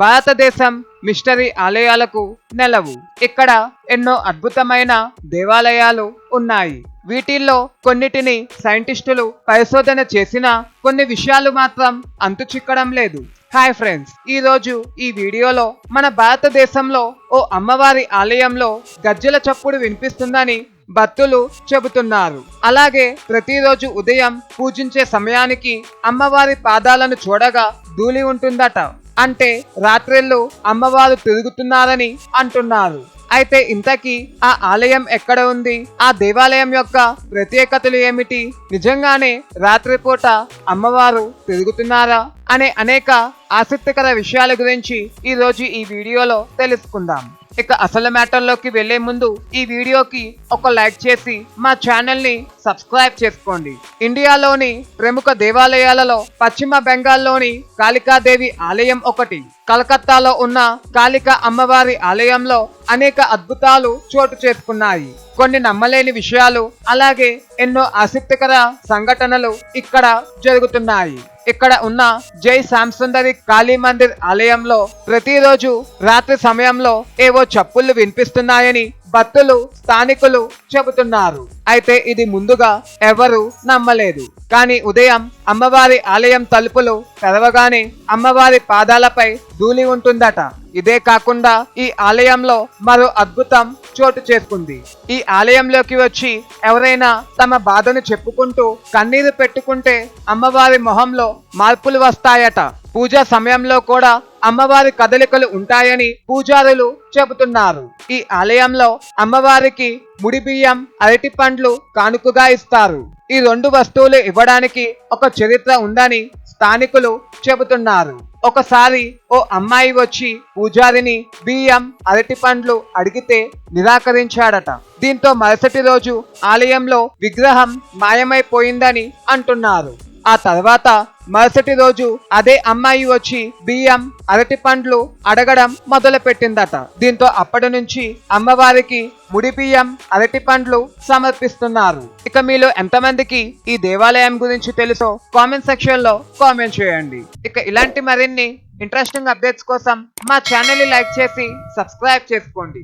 భారతదేశం మిస్టరీ ఆలయాలకు నెలవు. ఇక్కడ ఎన్నో అద్భుతమైన దేవాలయాలు ఉన్నాయి. వీటిల్లో కొన్నిటిని సైంటిస్టులు పరిశోధన చేసినా కొన్ని విషయాలు మాత్రం అంతు చిక్కడం లేదు. హాయ్ ఫ్రెండ్స్ ఈ రోజు ఈ వీడియోలో మన భారతదేశంలో ఓ అమ్మవారి ఆలయంలో గజ్జల చప్పుడు వినిపిస్తుందని భక్తులు చెబుతున్నారు. అలాగే ప్రతిరోజు ఉదయం పూజించే సమయానికి అమ్మవారి పాదాలను చూడగా ధూళి ఉంటుందట. అంటే రాత్రిళ్ళు అమ్మవారు తిరుగుతున్నారని అంటున్నారు. అయితే ఇంతకీ ఆ ఆలయం ఎక్కడ ఉంది? ఆ దేవాలయం యొక్క ప్రత్యేకతలు ఏమిటి? నిజంగానే రాత్రిపూట అమ్మవారు తిరుగుతున్నారా? అనే అనేక ఆసక్తికర విషయాల గురించి ఈరోజు ఈ వీడియోలో తెలుసుకుందాం. ఇక అసలు మ్యాటర్లోకి వెళ్ళే ముందు ఈ వీడియోకి ఒక లైక్ చేసి మా ఛానల్ని సబ్స్క్రైబ్ చేసుకోండి. ఇండియాలోని ప్రముఖ దేవాలయాలలో పశ్చిమ బెంగాల్లోని కాళికాదేవి ఆలయం ఒకటి. కలకత్తాలో ఉన్న కాళికా అమ్మవారి ఆలయంలో అనేక అద్భుతాలు చోటు చేసుకున్నాయి. కొన్ని నమ్మలేని విషయాలు అలాగే ఎన్నో ఆసక్తికర సంఘటనలు ఇక్కడ జరుగుతున్నాయి. ఇక్కడ ఉన్న జై శాంసుందరి కాళీ మందిర్ ఆలయంలో ప్రతిరోజు రాత్రి సమయంలో ఏవో చప్పుళ్ళు వినిపిస్తున్నాయని భక్తులు స్థానికులు చెబుతున్నారు. అయితే ఇది ముందుగా ఎవరు నమ్మలేదు. కానీ ఉదయం అమ్మవారి ఆలయం తలుపులు తెరవగానే అమ్మవారి పాదాలపై ధూళి ఉంటుందట. ఇదే కాకుండా ఈ ఆలయంలో మరో అద్భుతం చోటు చేసుకుంది ఈ ఆలయంలోకి వచ్చి ఎవరైనా తమ బాధను చెప్పుకుంటూ కన్నీరు పెట్టుకుంటే అమ్మవారి మొహంలో మార్పులు వస్తాయట. పూజ సమయంలో కూడా అమ్మవారి కదలికలు ఉంటాయని పూజారులు చెబుతున్నారు. ఈ ఆలయంలో అమ్మవారికి ముడి బియ్యం అరటి పండ్లు కానుకగా ఇస్తారు. ఈ రెండు వస్తువులు ఇవ్వడానికి ఒక చరిత్ర ఉందని స్థానికులు చెబుతున్నారు. ఒకసారి ఓ అమ్మాయి వచ్చి పూజారిని బియ్యం అరటి పండ్లు అడిగితే నిరాకరించాడట. దీంతో మరుసటి రోజు ఆలయంలో విగ్రహం మాయమైపోయిందని అంటున్నారు. ఆ తర్వాత మరుసటి రోజు అదే అమ్మాయి వచ్చి బియ్యం అరటి పండ్లు అడగడం మొదలు పెట్టిందట దీంతో అప్పటి నుంచి అమ్మవారికి ముడి బియ్యం అరటి పండ్లు సమర్పిస్తున్నారు. ఇక మీలో ఎంతమందికి ఈ దేవాలయం గురించి తెలుసో కామెంట్ సెక్షన్లో కామెంట్ చేయండి. ఇక ఇలాంటి మరిన్ని ఇంట్రెస్టింగ్ అప్డేట్స్ కోసం మా ఛానల్ని లైక్ చేసి సబ్స్క్రైబ్ చేసుకోండి.